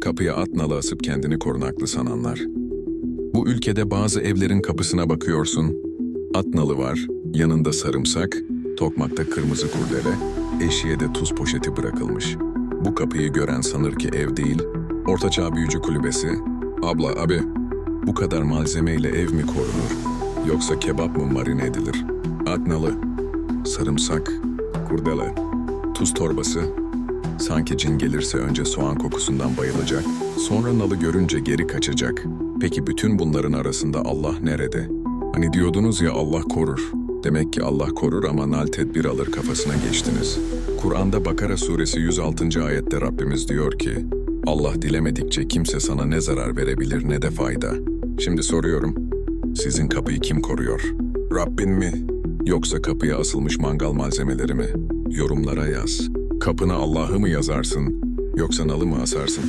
Kapıya at nalı asıp kendini korunaklı sananlar. Bu ülkede bazı evlerin kapısına bakıyorsun. At nalı var, yanında sarımsak, tokmakta kırmızı kurdele, eşiğe de tuz poşeti bırakılmış. Bu kapıyı gören sanır ki ev değil, ortaçağ büyücü kulübesi. Abla, abi, bu kadar malzemeyle ev mi korunur? Yoksa kebap mı marine edilir? At nalı, sarımsak, kurdele, tuz torbası. Sanki cin gelirse önce soğan kokusundan bayılacak, sonra nalı görünce geri kaçacak. Peki bütün bunların arasında Allah nerede? Hani diyordunuz ya Allah korur. Demek ki Allah korur ama nal tedbir alır kafasına geçtiniz. Kur'an'da Bakara suresi 106. ayette Rabbimiz diyor ki, Allah dilemedikçe kimse sana ne zarar verebilir ne de fayda. Şimdi soruyorum, sizin kapıyı kim koruyor? Rabbin mi? Yoksa kapıya asılmış mangal malzemeleri mi? Yorumlara yaz. Kapına Allah'ı mı yazarsın? Yoksa nalı mı asarsın?